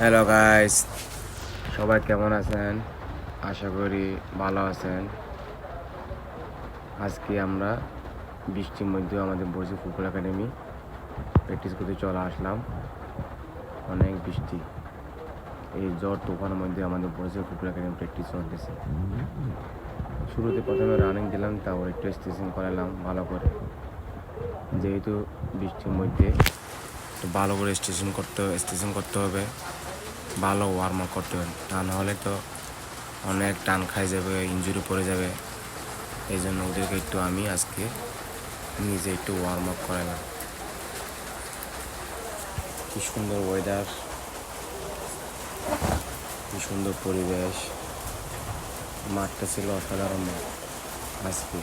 Hello guys সবাই কেমন আছেন? আশা করি ভালো আছেন। আজকে আমরা বৃষ্টির মধ্যেও আমাদের বসে ফুটবল একাডেমি প্র্যাকটিস করতে চলে আসলাম। অনেক বৃষ্টি। এই জ্বর, তুফানের মধ্যে আমাদের বসে ফুটবল একাডেমি প্র্যাকটিস চলতেছে। শুরুতে প্রথমে রানিং দিলাম, তারপর একটু স্টেশন করালাম ভালো করে। যেহেতু বৃষ্টির মধ্যে ভালো করে স্টেশন করতে স্টেশন করতে হবে। ভালো ওয়ার্ম আপ করতে হবে। তা নাহলে তো অনেক টান খাই যাবে ইঞ্জুরি পড়ে যাবে। এই জন্য ওদেরকে একটু আমি আজকে নিজে একটু ওয়ার্ম আপ করালাম কি সুন্দর ওয়েদার কি সুন্দর পরিবেশ। মাঠটা ছিল অসাধারণ আজকে।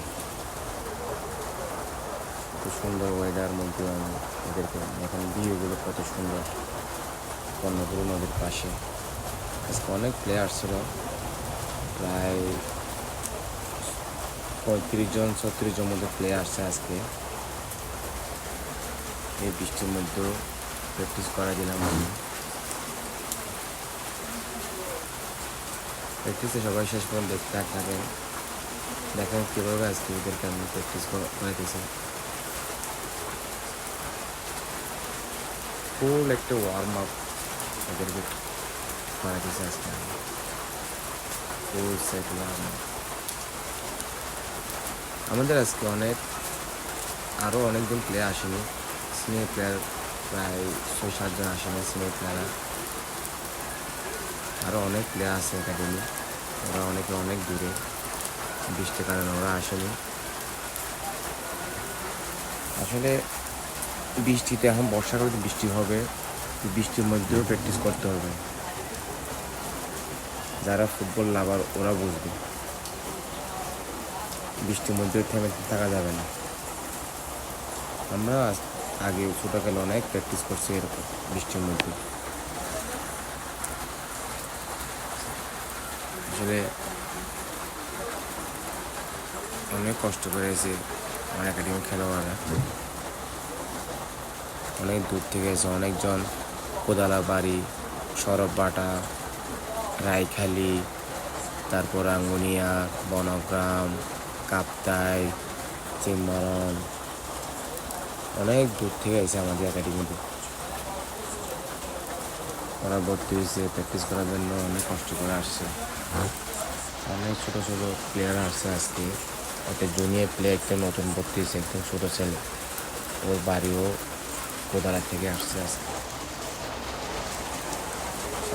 খুব সুন্দর ওয়েদার মধ্যে আমি এদেরকে, এখন ভিউগুলো কত সুন্দর। কর্ণপুর নদীর পাশে। আজকে অনেক প্লেয়ার ছিল। প্রায় পঁয়ত্রিশ জন, ছত্রিশ জন মধ্যে প্লেয়ার আসছে আজকে। এই বৃষ্টির মধ্যেও প্র্যাকটিস করা দিলাম আমি। প্র্যাকটিসে সবাই শেষ পর্যন্ত দেখতে থাকেন দেখেন কীভাবে আজকে ওদেরকে আমি প্র্যাকটিস করাইতেছি। ফুল একটা ওয়ার্ম আপ করাইতেছি আজকে আমি ফুল সেট ওয়ার্ম আপ আমাদের আজকে অনেক আরও অনেকজন প্লেয়ার আসেনি। সিনিয়র প্লেয়ার প্রায় ছয় সাতজন আসেনি সিনিয়র প্লেয়াররা আরও অনেক প্লেয়ার আছে একাডেমি ওরা অনেকে অনেক দূরে। বৃষ্টির কারণে ওরা আসেনি। আসলে বৃষ্টিতে এখন বর্ষাকালে বৃষ্টি হবে। তো বৃষ্টির মধ্যেও প্র্যাকটিস করতে হবে। যারা ফুটবল লাভার ওরা বুঝবে। বৃষ্টির মধ্যে থেমে থাকা যাবে না। আমরা আগে ছোটোকালে অনেক প্র্যাকটিস করছি এরকম বৃষ্টির মধ্যে। আসলে অনেক কষ্ট করেছে আমার একাডেমি খেলোয়াড়রা অনেক দূর থেকে এসে অনেকজন কোদালা বাড়ি, সরব বাটা, রায়খালি, তারপর আঙ্গুনিয়া, বনগ্রাম, কাপ্তাই চিম্বরন অনেক দূর থেকে এসে আমাদের একাডেমিতে ওরা ভর্তি হয়েছে প্র্যাকটিস করার জন্য অনেক কষ্ট করে আসছে। অনেক ছোটো ছোটো প্লেয়ার আসছে আজকে। একটা জুনিয়র প্লেয়ার একটা নতুন ভর্তি হয়েছে, একদম ছোটো ছেলে। ওর বাড়িও কোদারা থেকে আসছে আজকে।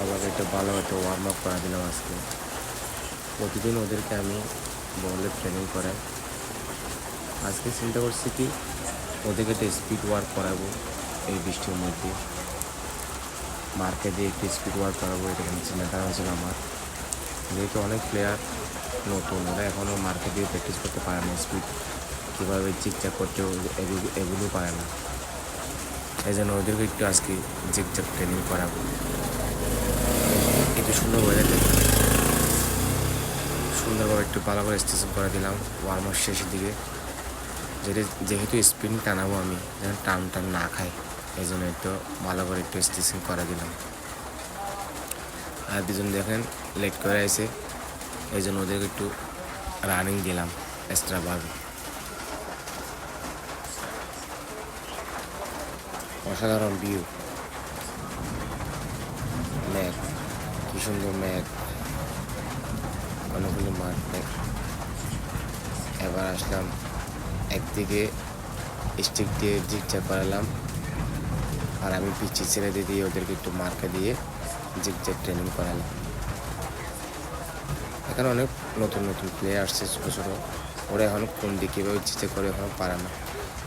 সবাইকে একটা ভালো একটা ওয়ার্ম আপ করা দিলাম আজকে। প্রতিদিন ওদেরকে আমি বলে ট্রেনিং করাই। আজকে চিন্তা করছি কি, ওদেরকে একটা স্পিড ওয়ার্ক করাবো এই বৃষ্টির মধ্যে। মার্কে দিয়ে একটু স্পিড ওয়ার্ক করাবো, এটা কিন্তু চিন্তা করা হয়েছিল আমার। যেহেতু অনেক প্লেয়ার নতুন, ওরা এখনও মার্কে দিয়ে প্র্যাকটিস করতে পারে না স্পিড কীভাবে চিকচাক করতে এগুলো পারে না। এই জন্য ওদেরকে একটু আজকে জিকজাক ট্রেনিং করাবো। একটু সুন্দর বোঝা যায় সুন্দরভাবে একটু ভালো করে স্টেশন করে দিলাম ওয়ার্ম শেষের দিকে। যেটা যেহেতু স্পিন টানাবো আমি, যেন টান টান না খাই এই জন্য একটু ভালো করে একটু স্টেশন করে দিলাম। আর দুজন দেখেন লেট করে আছে এই জন্য ওদেরকে একটু রানিং দিলাম এক্সট্রাভাবে অসাধারণ ভিউ ম্যাক কি সুন্দর ম্যাক অনেকগুলো মাঠ ম্যাক এবার আসলাম একদিকে স্টিক দিয়ে জিগজ্যাগ করালাম আর আমি পিচি ছেড়ে দিয়ে ওদেরকে একটু মার্কা দিয়ে জিগজ্যাগ ট্রেনিং করালাম। এখানে অনেক নতুন নতুন প্লেয়ার আসছে ছোটো ছোটো। ওরা এখন কোন দিকে কীভাবে ইচ্ছে করে এখনও পারে না।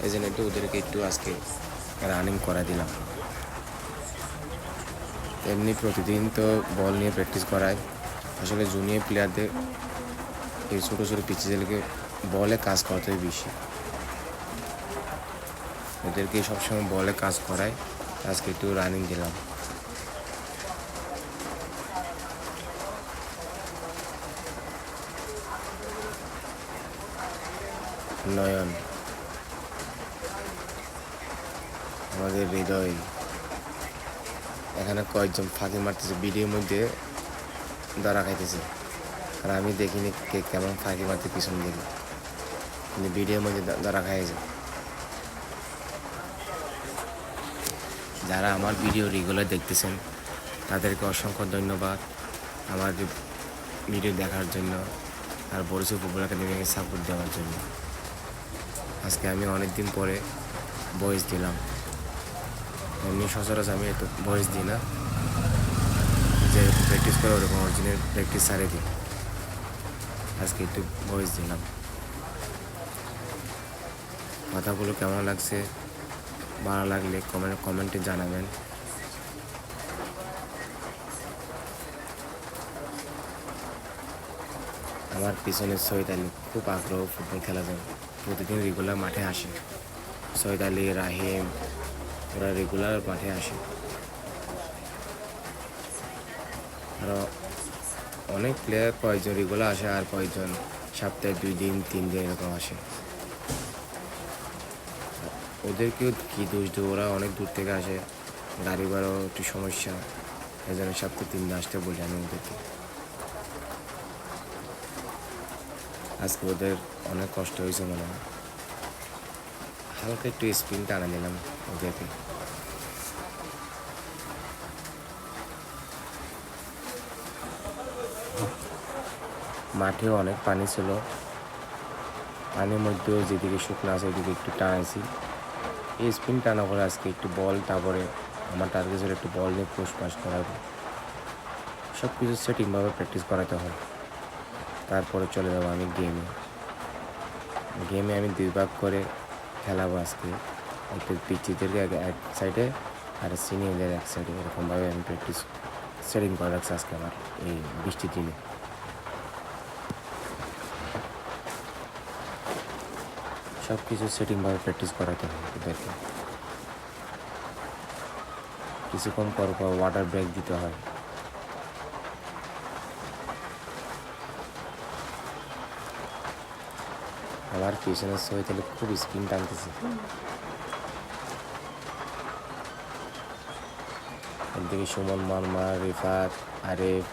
এই জন্য একটু ওদেরকে একটু আজকে রানিং করা দিলাম। এমনি প্রতিদিন তো বল নিয়ে প্র্যাকটিস করায়। আসলে জুনিয়র প্লেয়ারদের এই ছোটো ছোটো পিচি ছেলেকে বলে কাজ করতে হয় বেশি। ওদেরকে সবসময় বলে কাজ করায়। আজকে একটু রানিং দিলাম। নয়ন। আমাদের হৃদয়। এখানে কয়েকজন ফাঁকি মারতেছে, ভিডিওর মধ্যে ধরা খাইতেছে। আর আমি দেখিনি কে কেমন ফাঁকি মারতে পিছন দিকে। কিন্তু ভিডিওর মধ্যে ধরা খাইছে। যারা আমার ভিডিও রেগুলার দেখতেছেন, তাদেরকে অসংখ্য ধন্যবাদ আমার ভিডিও দেখার জন্য আর বরিশাল ফুটবল একাডেমিকে সাপোর্ট দেওয়ার জন্য। আজকে আমি অনেক দিন পরে ভয়েস দিলাম। এমনি সচরাচর আমি একটু ভয়েস দিই না। যে প্র্যাকটিস করে ওরকম অরিজিনাল প্র্যাকটিস সারে দিই। আজকে একটু ভয়েস দিলাম। কথাগুলো কেমন লাগছে? ভালো লাগলে কমেন্ট কমেন্টে জানাবেন। আমার পিছনে সৈয়দ আলী খুব আগ্রহ ফুটবল খেলা যায় প্রতিদিন রেগুলার মাঠে আসে। সৈয়দ আলী, রাহিম ওরা রেগুলার মাঠে আসে। আরও অনেক প্লেয়ার কয়েকজন রেগুলার আসে আর কয়েকজন সপ্তাহে দুই দিন, তিন দিন এরকম আসে। ওদেরকেও কি দোষ দেবো? ওরা অনেক দূর থেকে আসে। গাড়ি ভাড়াও একটু সমস্যা। এই জন্য সপ্তাহে তিন দিন আসতে বলি আমি ওদেরকে। আজকে ওদের অনেক কষ্ট হয়েছে মনে হয়। হালকা একটু স্পিন টানা দিলাম ওদেরকে। মাঠেও অনেক পানি ছিল। পানির মধ্যেও যেদিকে শুকনো আছে ওইদিকে একটু টানাইছি এই স্পিন টানা করে আজকে একটু বল তারপরে আমার টার্গেট ছিল একটু বল নিয়ে পোস্ট পাস করাবো সব কিছু সেটিংভাবে প্র্যাকটিস করাতে হয়। তারপরে চলে যাব আমি গেমে গেমে আমি দুই ভাগ করে খেলাবো আজকে। একটু পিচিদেরকে এক- সাইডে আর সিনিয়রদের এক সাইডে এরকমভাবে আমি প্র্যাকটিস সেটিং করে আজকে আমার এই বৃষ্টির দিনে। সব কিছু সেটিংভাবে প্র্যাকটিস করাতে হয় ওদেরকে। কিছুক্ষণ পর পর ওয়াটার ব্রেক দিতে হয়। আমার পিছনের ছবি তাহলে খুব স্পিন টানতেছে। এদিকে সুমন মারমা, রিফাত, আরেফ,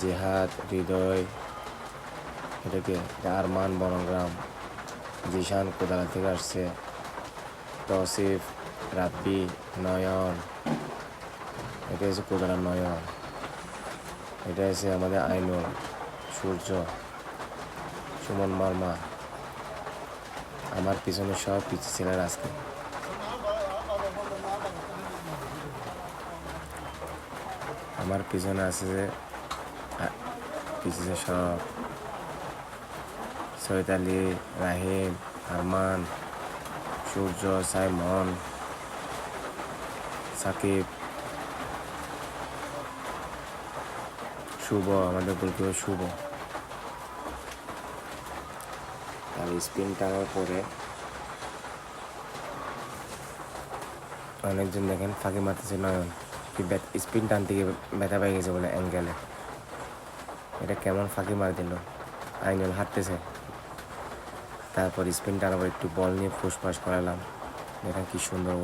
জেহাদ, হৃদয়, এটাকে আরমান বনগ্রাম। জিশান কোদালা থেকে আসছে। তসিফ, রাব্বি, নয়ন। এটা হচ্ছে কোদালা নয়ন। এটা হচ্ছে আমাদের আইনুল, সূর্য, সুমন মার্মা। আমার পিছনে সব পিছিয়ে ছিলেন আজকে আমার পিছনে আছে যে পিছিয়ে সব। আলী, রাহিম, আরমান, সূর্য, সাইমন, সাকিব, শুভ, আমাদের গোলকিপার শুভ। আর স্পিন টানার পরে অনেকজন দেখেন ফাঁকি মারতেছে নয়ন। কি স্পিন টানতে গিয়ে ব্যথা পেয়ে গেছে বলে অ্যাঙ্গেলে। এটা কেমন ফাঁকি মার দিল আইনুল হাঁটতেছে। তারপর স্পিন টানার পর একটু বল নিয়ে ফুসফাস করালাম। দেখেন কি সুন্দর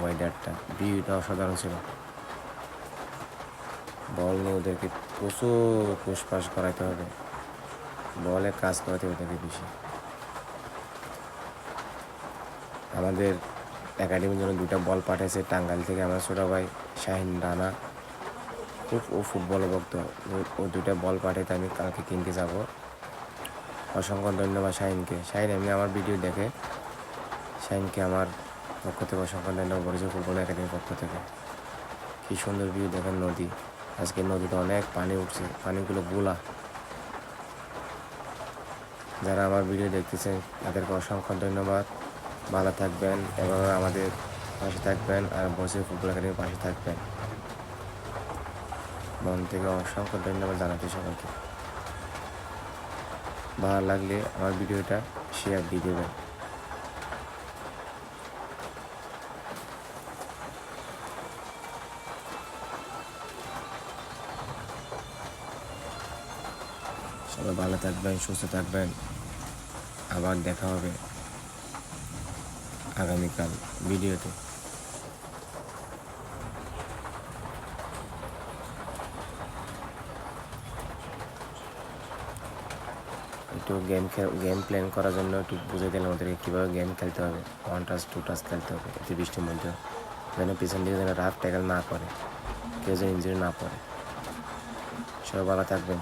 ওয়েদারটা ভিউটা অসাধারণ ছিল। বল নিয়ে ওদেরকে প্রচুর ফুসফাস করাতে হবে। বলে কাজ করাতে হবে ওদেরকে বেশি। আমাদের একাডেমির জন্য দুটা বল পাঠিয়েছে টাঙ্গাইল থেকে আমার ছোটো ভাই শাহিন রানা। খুব ও ফুটবল ভক্ত। ও দুটা বল পাঠাইতে আমি কালকে কিনতে যাব। অসংখ্য ধন্যবাদ শাহিনকে। শাহিন এমনি আমার ভিডিও দেখে শাহিনকে আমার পক্ষ থেকে অসংখ্য ধন্যবাদ বলেছে ফুটবল একাডেমির পক্ষ থেকে। কি সুন্দর ভিউ দেখেন নদী। আজকে নদীতে অনেক পানি উঠছে, পানিগুলো গোলা। যারা আমার ভিডিও দেখতেছেন, তাদেরকে অসংখ্য ধন্যবাদ। ভালো থাকবেন এবং আমাদের পাশে থাকবেন আর বসে ফুটবল একাডেমির পাশে থাকবেন। মন থেকে অসংখ্য ধন্যবাদ জানাতে সবাইকে। ভালো লাগলে আমার ভিডিওটা শেয়ার দিয়ে দেবেন। সবাই ভালো থাকবেন, সুস্থ থাকবেন। আবার দেখা হবে আগামীকাল ভিডিওতে। একটু গেম গেম প্ল্যান করার জন্য একটু বুঝে দিলাম ওদেরকে কীভাবে গেম খেলতে হবে। ওয়ান টাচ টু টাচ খেলতে হবে একটু বৃষ্টির মধ্যে যেন পিছন দিকে যেন রাফ ট্যাকেল না করে, কেউ যেন ইঞ্জুরি না পড়ে। সবাই ভালো থাকবেন।